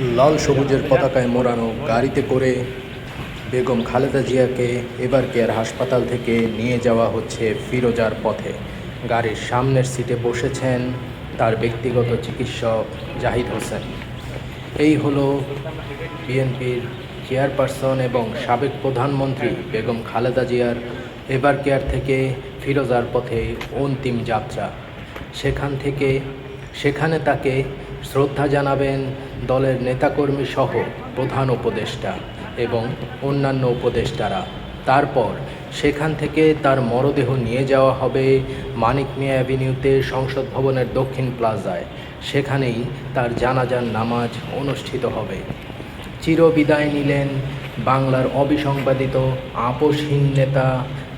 লাল সবুজের পতাকায় মোড়ানো গাড়িতে করে বেগম খালেদা জিয়াকে এবার কেয়ার হাসপাতাল থেকে নিয়ে যাওয়া হচ্ছে ফিরোজার পথে। গাড়ির সামনের সিটে বসেছেন তার ব্যক্তিগত চিকিৎসক জাহিদ হোসেন। এই হলো বিএনপির চেয়ারপারসন এবং সাবেক প্রধানমন্ত্রী বেগম খালেদা জিয়ার এবার কেয়ার থেকে ফিরোজার পথে অন্তিম যাত্রা। সেখান থেকে, সেখানে তাকে শ্রদ্ধা জানাবেন দলের নেতাকর্মী সহ প্রধান উপদেষ্টা এবং অন্যান্য উপদেষ্টারা। তারপর সেখান থেকে তার মরদেহ নিয়ে যাওয়া হবে মানিক মিয়া অ্যাভিনিউতে সংসদ ভবনের দক্ষিণ প্লাজায়। সেখানেই তার জানাজার নামাজ অনুষ্ঠিত হবে। চিরবিদায় নিলেন বাংলার অবিসংবাদিত আপোষহীন নেতা,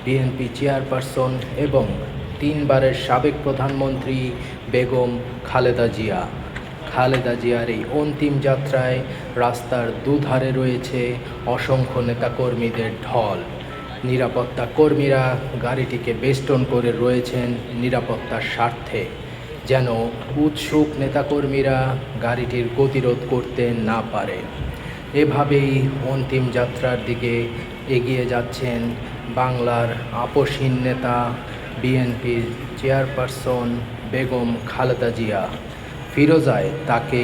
বিএনপি চেয়ারপারসন এবং তিনবারের সাবেক প্রধানমন্ত্রী বেগম খালেদা জিয়া। খালেদা জিয়ার এই অন্তিম যাত্রায় রাস্তার দুধারে রয়েছে অসংখ্য নেতাকর্মীদের ঢল। নিরাপত্তা কর্মীরা গাড়িটিকে বেষ্টন করে রয়েছেন নিরাপত্তার স্বার্থে। যেন উৎসুক নেতাকর্মীরা গাড়িটির গতিরোধ করতে না পারে। এভাবেই অন্তিম যাত্রার দিকে এগিয়ে যাচ্ছেন বাংলার আপোষহীন নেতা বিএনপির চেয়ারপারসন বেগম খালেদা জিয়া। ফিরোজায় তাকে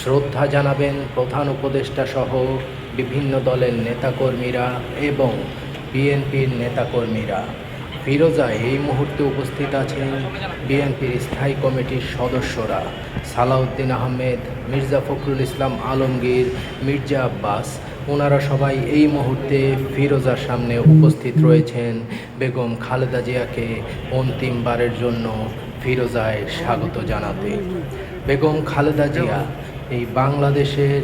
শ্রদ্ধা জানাবেন প্রধান উপদেষ্টা সহ বিভিন্ন দলের নেতাকর্মীরা এবং বিএনপির নেতাকর্মীরা। ফিরোজায় এই মুহূর্তে উপস্থিত আছেন বিএনপির স্থায়ী কমিটির সদস্যরা। সালাউদ্দিন আহমেদ, মির্জা ফখরুল ইসলাম আলমগীর, মির্জা আব্বাস, ওনারা সবাই এই মুহূর্তে ফিরোজার সামনে উপস্থিত রয়েছেন। বেগম খালেদা জিয়াকে অন্তিমবারের জন্য ফিরোজায় স্বাগত জানাতে। বেগম খালেদা জিয়া এই বাংলাদেশের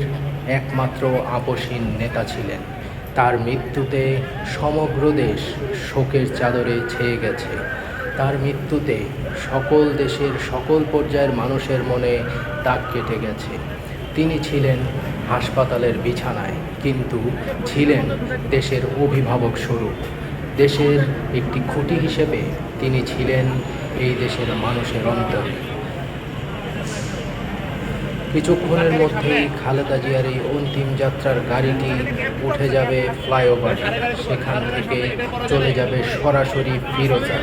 একমাত্র আপসীন নেতা ছিলেন। তার মৃত্যুতে সমগ্র দেশ শোকের চাদরে ছেয়ে গেছে। তার মৃত্যুতে সকল দেশের সকল পর্যায়ের মানুষের মনে দাগ কেটে গেছে। তিনি ছিলেন হাসপাতালের বিছানায়, কিন্তু ছিলেন দেশের অভিভাবক স্বরূপ। দেশের একটি খুঁটি হিসেবে তিনি ছিলেন এই দেশের মানুষের অন্তরে। কিছুক্ষণের মধ্যেই খালেদা জিয়ার এই অন্তিম যাত্রার গাড়িটি উঠে যাবে ফ্লাইওভার। সেখান থেকে চলে যাবে সরাসরি ফিরোজা।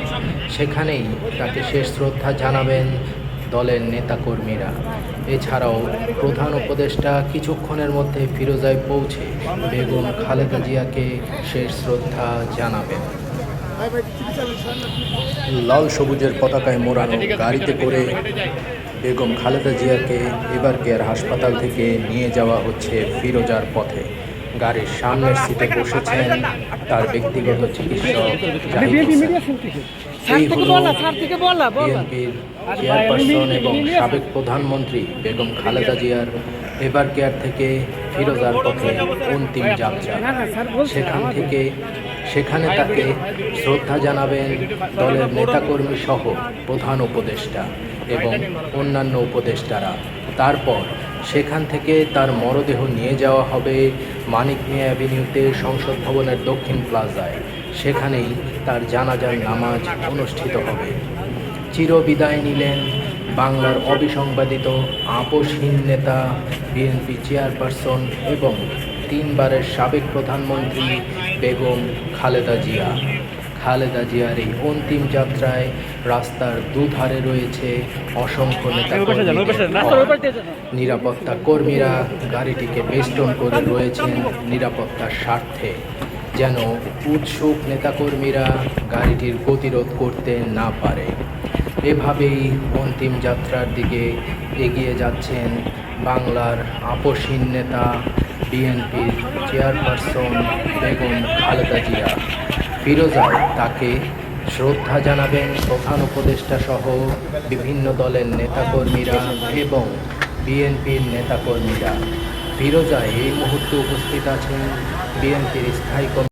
সেখানেই তাকে শেষ শ্রদ্ধা জানাবেন দলের নেতাকর্মীরা। এছাড়াও প্রধান উপদেষ্টা কিছুক্ষণের মধ্যে ফিরোজায় পৌঁছে বেগম খালেদা জিয়াকে শেষ শ্রদ্ধা জানাবেন। লাল সবুজের পতাকায় মোড়ানো গাড়িতে করে বেগম খালেদা জিয়াকে এবার কেয়ার হাসপাতাল থেকে নিয়ে যাওয়া হচ্ছে ফিরোজার পথে গাড়ির সামনের সিটে বসেছেন তার ব্যক্তিগত চিকিৎসক জাহিদ হোসেন। এই হলো বিএনপির চেয়ারপারসন এবং সাবেক প্রধানমন্ত্রী বেগম খালেদা জিয়ার এবার কেয়ার থেকে ফিরোজার পথে অন্তিম যাত্রা। সেখান থেকে সেখানে তাকে শ্রদ্ধা জানাবেন দলের নেতাকর্মী সহ প্রধান উপদেষ্টা এবং অন্যান্য উপদেষ্টারা। তারপর সেখান থেকে তার মরদেহ নিয়ে যাওয়া হবে মানিক মিয়া অ্যাভিনিউতে সংসদ ভবনের দক্ষিণ প্লাজায়। সেখানেই তার জানাজার নামাজ অনুষ্ঠিত হবে। চিরবিদায় নিলেন বাংলার অবিসংবাদিত আপোষহীন নেতা বিএনপি চেয়ারপারসন এবং তিনবারের সাবেক প্রধানমন্ত্রী বেগম খালেদা জিয়া। খালেদা জিয়ার এই অন্তিম যাত্রায় রাস্তার দুধারে রয়েছে অসংখ্য নেতা নিরাপত্তা কর্মীরা গাড়িটিকে বেষ্টন করে রয়েছেন নিরাপত্তার স্বার্থে। যেন উৎসুক নেতাকর্মীরা গাড়িটির গতিরোধ করতে না পারে। এভাবেই অন্তিম যাত্রার দিকে এগিয়ে যাচ্ছেন বাংলার আপোষহীন নেতা বিএনপির চেয়ারপারসন বেগম খালেদা জিয়া। ফিরোজায় তাকে শ্রদ্ধা জানাবেন প্রধান উপদেষ্টা সহ বিভিন্ন দলের নেতাকর্মীরা এবং বিএনপির নেতাকর্মীরা। ফিরোজা এই মুহূর্তে উপস্থিত আছেন বিএনপির স্থায়ী